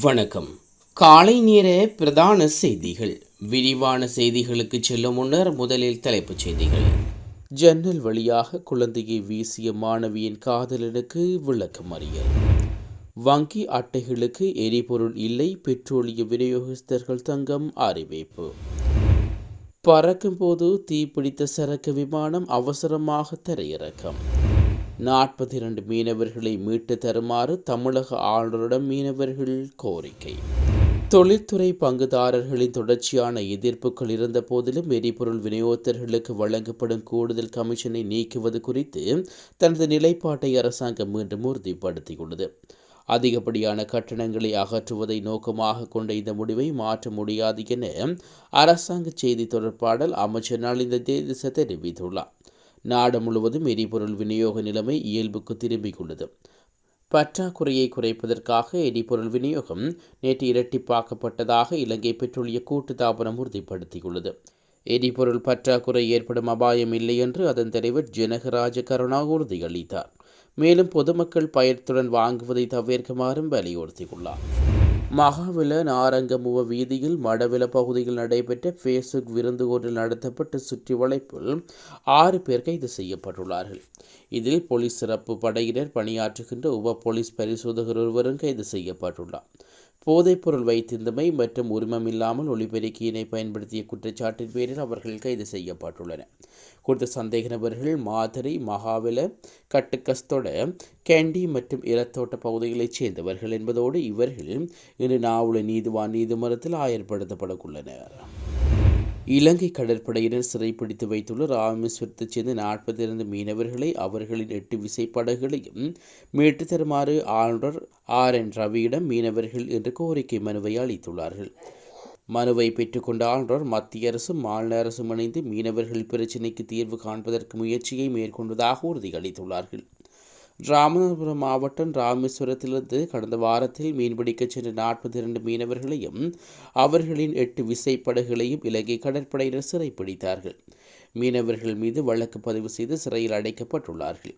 வணக்கம். காலை நேர பிரதான செய்திகள். விரிவான செய்திகளுக்கு செல்லும் முன்னர் முதலில் தலைப்புச் செய்திகள். ஜன்னல் வழியாக குழந்தையை வீசிய மாணவியின் காதலனுக்கு விளக்கம் அறியல் வங்கி அட்டைகளுக்கு எரிபொருள் இல்லை பெட்ரோலிய விநியோகஸ்தர்கள் தங்கம் அறிவிப்பு. பறக்கும்போது தீப்பிடித்த சரக்கு விமானம் அவசரமாக தரையிறக்கம். நாற்பத்தி இரண்டு மீனவர்களை மீட்டு தருமாறு தமிழக ஆளுநரிடம் மீனவர்கள் கோரிக்கை. தொழில்துறை பங்குதாரர்களின் தொடர்ச்சியான எதிர்ப்புகள் இருந்த போதிலும் எரிபொருள் விநியோகத்தர்களுக்கு வழங்கப்படும் கூடுதல் கமிஷனை நீக்குவது குறித்து தனது நிலைப்பாட்டை அரசாங்கம் மீண்டும் உறுதிப்படுத்தியுள்ளது. அதிகப்படியான கட்டணங்களை அகற்றுவதை நோக்கமாக கொண்ட இந்த முடிவை மாற்ற முடியாது என அரசாங்க செய்தி தொடர்பாளர் அமைச்சர் நலிந்த தேதிச தெரிவித்துள்ளார். நாடு முழுவதும் எரிபொருள் விநியோக நிலைமை இயல்புக்கு திரும்பியுள்ளது பற்றாக்குறையை குறைப்பதற்காக எரிபொருள் விநியோகம் நேற்று இரட்டிப்பாக்கப்பட்டதாக இலங்கை பெட்ரோலிய கூட்டுத்தாபனம் உறுதிப்படுத்தியுள்ளது எரிபொருள் பற்றாக்குறை ஏற்படும் அபாயம் இல்லை என்று அதன் தலைவர் ஜனகராஜ கருணா உறுதியளித்தார் மேலும் பொதுமக்கள் பயத்துடன் வாங்குவதை தவிர்க்குமாறும் வலியுறுத்தியுள்ளார் மகாவில நாரங்கமுவ வீதியில் மடவில பகுதியில் நடைபெற்ற ஃபேஸ்புக் விருந்து ஒன்றில் நடத்தப்பட்ட சுற்றி வளைப்பில் ஆறு பேர் கைது செய்யப்பட்டுள்ளார்கள். இதில் போலீஸ் சிறப்பு படையினர் பணியாற்றுகின்ற உப போலீஸ் பரிசோதகர் ஒருவரும் கைது செய்யப்பட்டுள்ளார். போதைப்பொருள் வைத்திருந்தமை மற்றும் உரிமமில்லாமல் ஒளிபெருக்கியினை பயன்படுத்திய குற்றச்சாட்டின் பேரில் அவர்கள் கைது செய்யப்பட்டுள்ளனர். குறித்த சந்தேக நபர்கள் மாதிரி மகாவில கட்டுக்கஸ்தொட கேண்டி மற்றும் இரத்தோட்ட பகுதிகளைச் சேர்ந்தவர்கள் என்பதோடு இவர்கள் இன்று நாவல நீதிவான் நீதிமன்றத்தில் ஆயர்படுத்தப்படவுள்ளனர் இலங்கை கடற்படையினர் சிறைப்பிடித்து வைத்துள்ள ராமேஸ்வரத்தைச் சேர்ந்த நாற்பத்தி இரண்டு மீனவர்களை அவர்களின் எட்டு விசைப்படகுகளையும் மீட்டு தருமாறு ஆளுநர் ஆர். என். ரவியிடம் மீனவர்கள் என்று கோரிக்கை மனுவை அளித்துள்ளார்கள். மனுவை பெற்றுக்கொண்ட ஆளுநர் மத்திய அரசும் மாநில அரசும் இணைந்து மீனவர்கள் பிரச்சினைக்கு தீர்வு காண்பதற்கு முயற்சியை மேற்கொண்டதாக உறுதியளித்துள்ளார்கள். ராமநாதபுரம் மாவட்டம் ராமேஸ்வரத்திலிருந்து கடந்த வாரத்தில் மீன்பிடிக்கச் சென்ற நாற்பத்தி இரண்டு மீனவர்களையும் அவர்களின் எட்டு விசைப்படகுகளையும் இலங்கை கடற்படையினர் சிறைப்பிடித்தார்கள். மீனவர்கள் மீது வழக்கு பதிவு செய்து சிறையில் அடைக்கப்பட்டுள்ளார்கள்.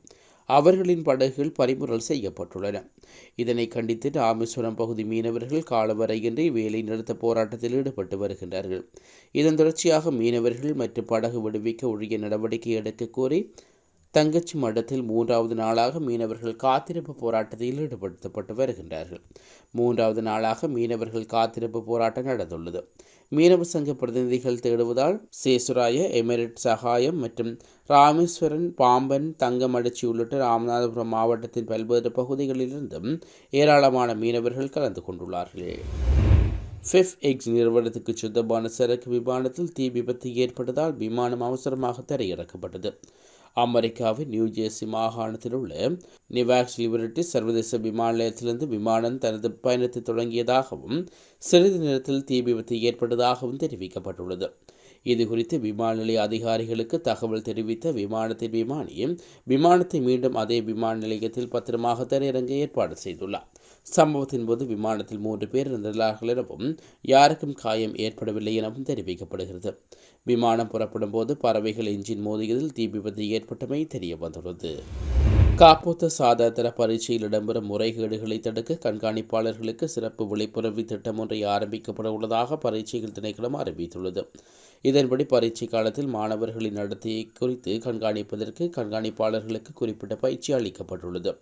அவர்களின் படகுகள் பறிமுறல் செய்யப்பட்டுள்ளன. இதனை கண்டித்து ராமேஸ்வரம் பகுதி மீனவர்கள் காலவரையின்றி வேலை நிறுத்த போராட்டத்தில் ஈடுபட்டு வருகின்றார்கள். இதன் தொடர்ச்சியாக மீனவர்கள் மற்றும் படகு விடுவிக்க உரிய நடவடிக்கை எடுக்க கோரி தங்கச்சி மடத்தில் மூன்றாவது நாளாக மீனவர்கள் காத்திருப்பு போராட்டத்தில் ஈடுபடுத்தப்பட்டு வருகின்றார்கள். மூன்றாவது நாளாக மீனவர்கள் காத்திருப்பு போராட்டம் நடந்துள்ளது. மீனவ சங்க பிரதிநிதிகள் தேடுவதால் சேசுராய எமிரட் சகாயம் மற்றும் ராமேஸ்வரன் பாம்பன் தங்கமடிச்சி உள்ளிட்ட ராமநாதபுரம் மாவட்டத்தின் பல்வேறு பகுதிகளிலிருந்தும் ஏராளமான மீனவர்கள் கலந்து கொண்டுள்ளார்கள். ஃபிஃப் எக்ஸ் நிறுவனத்துக்கு சொந்தமான சரக்கு விமானத்தில் தீ விபத்து ஏற்பட்டதால் விமானம் அவசரமாக தரையிறக்கப்பட்டது. அமெரிக்காவின் நியூ ஜெர்சி மாகாணத்தில் உள்ள நிவாக்ஸ் லிபர்டி சர்வதேச விமான நிலையத்திலிருந்து விமானம் தனது பயணத்தை தொடங்கியதாகவும் சிறிது நேரத்தில் தீ விபத்து ஏற்பட்டதாகவும் தெரிவிக்கப்பட்டுள்ளது. இது குறித்து விமான நிலைய அதிகாரிகளுக்கு தகவல் தெரிவித்த விமானத்தின் விமானி விமானத்தை மீண்டும் அதே விமான நிலையத்தில் பத்திரமாக தரையிறங்க ஏற்பாடு செய்துள்ளார். சம்பவத்தின் போது விமானத்தில் மூன்று பேர் இருந்துள்ளார்கள் எனவும் யாருக்கும் காயம் ஏற்படவில்லை எனவும் தெரிவிக்கப்படுகிறது. விமானம் புறப்படும் போது பறவைகள் எஞ்சின் மோதியதில் தீ விபத்து ஏற்பட்டமை தெரிய வந்துள்ளது. காப்போத்த சாதாரண பரீட்சையில் இடம்பெறும் முறைகேடுகளை தடுக்க கண்காணிப்பாளர்களுக்கு சிறப்பு விழிப்புணர்வு திட்டம் ஒன்றை ஆரம்பிக்கப்பட உள்ளதாக பரீட்சைகள் திணைக்களம் அறிவித்துள்ளது. இதன்படி பரீட்சை காலத்தில் மாணவர்களின் நடத்தையை குறித்து கண்காணிப்பதற்கு கண்காணிப்பாளர்களுக்கு குறிப்பிட்ட பயிற்சி அளிக்கப்பட்டுள்ளது.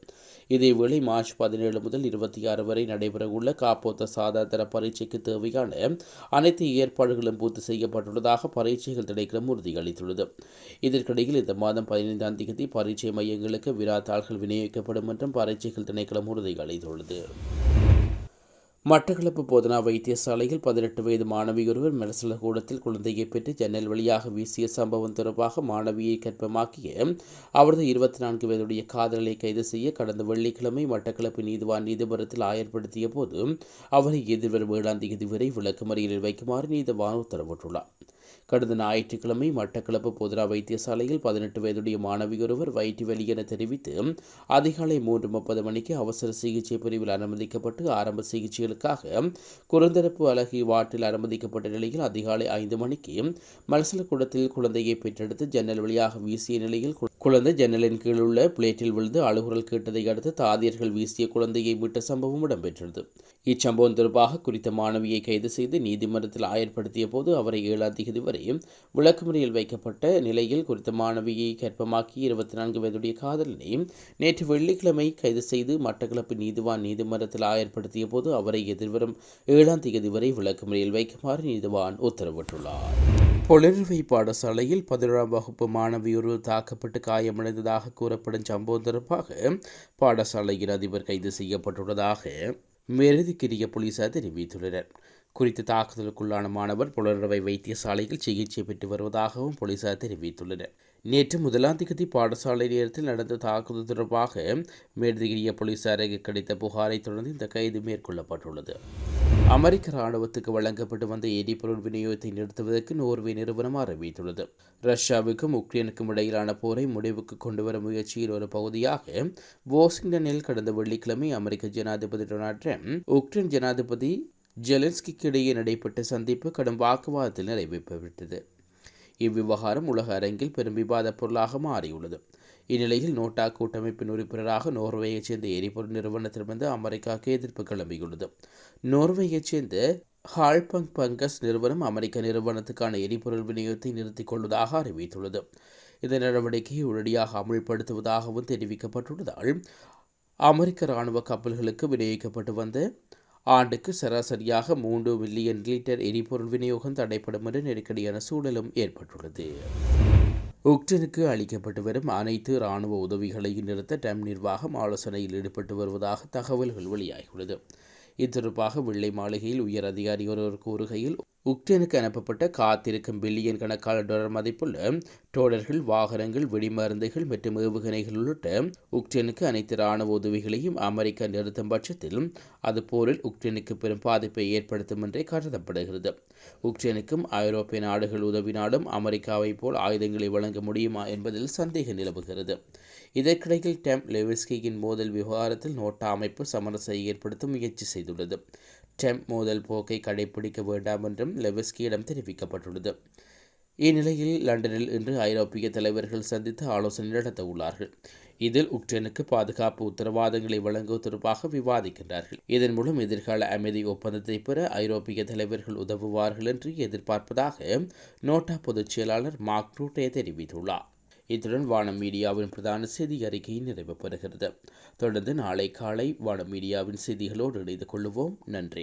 இதேவேளை மார்ச் பதினேழு முதல் இருபத்தி ஆறு வரை நடைபெறவுள்ள காப்போத்த சாதாரண பரீட்சைக்கு தேவையான அனைத்து ஏற்பாடுகளும் பூர்த்தி செய்யப்பட்டுள்ளதாக பரீட்சைகள் திணைக்களம் உறுதியளித்துள்ளது. இதற்கிடையில் இந்த மாதம் பதினைந்தாம் தேதி பரீட்சை மையங்களுக்கு தாள்கள் விநியோகிக்கப்படும் என்றும் பரீட்சைகள் திணைக்களம் உறுதியளித்துள்ளது மட்டக்களப்பு போதனா வைத்தியசாலையில் பதினெட்டு வயது மாணவி ஒருவர் மெரசல கூடத்தில் குழந்தையை பெற்று ஜன்னல் வழியாக வீசிய சம்பவம் தொடர்பாக மாணவியை கற்பமாக்கிய அவரது இருபத்தி நான்கு வயதுடைய காதலை கைது செய்ய கடந்த வெள்ளிக்கிழமை மட்டக்களப்பு நீதிவான் நீதிமன்றத்தில் ஆயர்படுத்திய போது அவரை எதிர்வரும் ஏழாம் தேதி வரை விளக்குமறியலில் வைக்குமாறு நீதிவான் உத்தரவிட்டுள்ளார். கடந்த ஞாயிற்றுக்கிழமை மட்டக்களப்பு பொதுரா வைத்தியசாலையில் பதினெட்டு வயதுடைய மாணவியொருவர் வயிற்று வலி என தெரிவித்து அதிகாலை மூன்று முப்பது மணிக்கு அவசர சிகிச்சை பிரிவில் அனுமதிக்கப்பட்டு ஆரம்ப சிகிச்சைகளுக்காக குறுந்தரப்பு அழகி வாட்டில் அனுமதிக்கப்பட்ட நிலையில் அதிகாலை ஐந்து மணிக்கு மலசலக்கூடத்தில் குழந்தையை பெற்றெடுத்து ஜன்னல் வழியாக வீசிய நிலையில் குழந்தை ஜன்னலின் கீழ் உள்ள பிளேட்டில் விழுந்து அழுகுரல் கேட்டதை அடுத்து தாதியர்கள் வீசிய குழந்தையை விட்ட சம்பவம் இடம்பெற்றது. இச்சம்பவம் தொடர்பாக குறித்த மாணவியை கைது செய்து நீதிமன்றத்தில் ஆயர்படுத்திய போது அவரை ஏழாம் தேதி வரையும் விளக்குமுறையில் வைக்கப்பட்ட நிலையில் குறித்த மாணவியை கர்ப்பமாக்கி இருபத்தி நான்கு வயதுடைய காதலனை நேற்று வெள்ளிக்கிழமை கைது செய்து மட்டக்களப்பு நீதிவான் நீதிமன்றத்தில் ஆயர்படுத்திய போது அவரை எதிர்வரும் ஏழாம் தேதி வரை விளக்குமுறையில் வைக்குமாறு நீதிவான் உத்தரவிட்டுள்ளார். பொலிர்வை பாடசாலையில் பதினேழாம் வகுப்பு மாணவியொரு தாக்கப்பட்டு காயமடைந்ததாக கூறப்படும் சம்பவம் தொடர்பாக பாடசாலையின் அதிபர் கைது செய்யப்பட்டுள்ளதாக மெருதிக்கிரிய போலீசார் தெரிவித்துள்ளனர். குறித்த தாக்குதலுக்குள்ளான மாணவர் புலரவை வைத்தியசாலையில் சிகிச்சை பெற்று வருவதாகவும் போலீசார் தெரிவித்துள்ளனர். நேற்று முதலாம் திகதி பாடசாலை நேரத்தில் நடந்த தாக்குதல் தொடர்பாக மேற்கிரிய போலீசாருக்கு கிடைத்த புகாரை தொடர்ந்து இந்த கைது மேற்கொள்ளப்பட்டுள்ளது. அமெரிக்க ராணுவத்துக்கு வழங்கப்பட்டு வந்த எரிபொருள் விநியோகத்தை நிறுத்துவதற்கு நோர்வே நிறுவனம் அறிவித்துள்ளது. ரஷ்யாவுக்கும் உக்ரைனுக்கும் இடையிலான போரை முடிவுக்கு கொண்டுவரும் முயற்சியில் ஒரு பகுதியாக வாஷிங்டனில் கடந்த வெள்ளிக்கிழமை அமெரிக்க ஜனாதிபதி டொனால்ட் ட்ரம்ப் உக்ரைன் ஜனாதிபதி ஜெலன்ஸ்கிக்கு இடையே நடைபெற்ற சந்திப்பு கடும் வாக்குவாதத்தில் நிறைவேற்றப்பட்டது இவ்விவகாரம் உலக அரங்கில் பெரும் விவாத பொருளாக மாறியுள்ளது. இந்நிலையில் நோட்டா கூட்டமைப்பின் உறுப்பினராக நோர்வேயைச் சேர்ந்த எரிபொருள் நிறுவனத்திலிருந்து அமெரிக்காவுக்கு எதிர்ப்பு கிளம்பியுள்ளது. நோர்வேயைச் சேர்ந்த ஹால்பங் பங்கஸ் நிறுவனம் அமெரிக்க நிறுவனத்துக்கான எரிபொருள் விநியோகத்தை நிறுத்திக் கொள்வதாக அறிவித்துள்ளது. இந்த நடவடிக்கையை உடனடியாக அமல்படுத்துவதாகவும் தெரிவிக்கப்பட்டுள்ளதால் அமெரிக்க இராணுவ கப்பல்களுக்கு விநியோகிக்கப்பட்டு வந்த ஆண்டுக்கு சராசரியாக மூன்று மில்லியன் லிட்டர் எரிபொருள் விநியோகம் தடைப்படும் என நெருக்கடியான சூழலும் ஏற்பட்டுள்ளது. உக்ரைனுக்கு அளிக்கப்பட்டு வரும் அனைத்து இராணுவ உதவிகளையும் நிறுத்த டம் நிர்வாகம் ஆலோசனையில் ஈடுபட்டு வருவதாக தகவல்கள் வெளியாகியுள்ளது. இது தொடர்பாக வெள்ளை மாளிகையில் உயர் அதிகாரி ஒருவர் கூறுகையில் உக்ரைனுக்கு அனுப்பப்பட்ட காத்திருக்கும் பில்லியன் கணக்கான டாலர் மதிப்புள்ள டோலர்கள் வாகனங்கள் வெடிமருந்துகள் மற்றும் ஏவுகணைகள் உள்ளிட்ட உக்ரைனுக்கு அனைத்து ராணுவ உதவிகளையும் அமெரிக்கா நிறுத்தும் பட்சத்தில் அது போரில் உக்ரைனுக்கு பெரும் பாதிப்பை ஏற்படுத்தும் என்றே கருதப்படுகிறது. உக்ரைனுக்கும் ஐரோப்பிய நாடுகள் உதவினாலும் அமெரிக்காவைப் போல் ஆயுதங்களை வழங்க முடியுமா என்பதில் சந்தேகம் நிலவுகிறது. இதற்கிடையில் டெம் லெவிஸ்கியின் மோதல் விவகாரத்தில் நோட்டா அமைப்பு சமரசை ஏற்படுத்த முயற்சி செய்துள்ளது. டெம்ப் மோதல் போக்கை கடைபிடிக்க வேண்டாம் என்றும் லெவஸ்கியிடம் தெரிவிக்கப்பட்டுள்ளது. இந்நிலையில் லண்டனில் இன்று ஐரோப்பிய தலைவர்கள் சந்தித்து ஆலோசனை நடத்த உள்ளார்கள் இதில் உக்ரைனுக்கு பாதுகாப்பு உத்தரவாதங்களை வழங்குவது தொடர்பாக விவாதிக்கின்றார்கள். இதன் மூலம் எதிர்கால அமைதி ஒப்பந்தத்தை பெற ஐரோப்பிய தலைவர்கள் உதவுவார்கள் என்று எதிர்பார்ப்பதாக நோட்டா பொதுச் செயலாளர் மார்க் ரூட்டே தெரிவித்துள்ளார். இத்துடன் வானம் மீடியாவின் பிரதான செய்தி அறிக்கை நிறைவு பெறுகிறது. தொடர்ந்து நாளை காலை வானம் மீடியாவின் செய்திகளோடு இணைந்து கொள்வோம். நன்றி.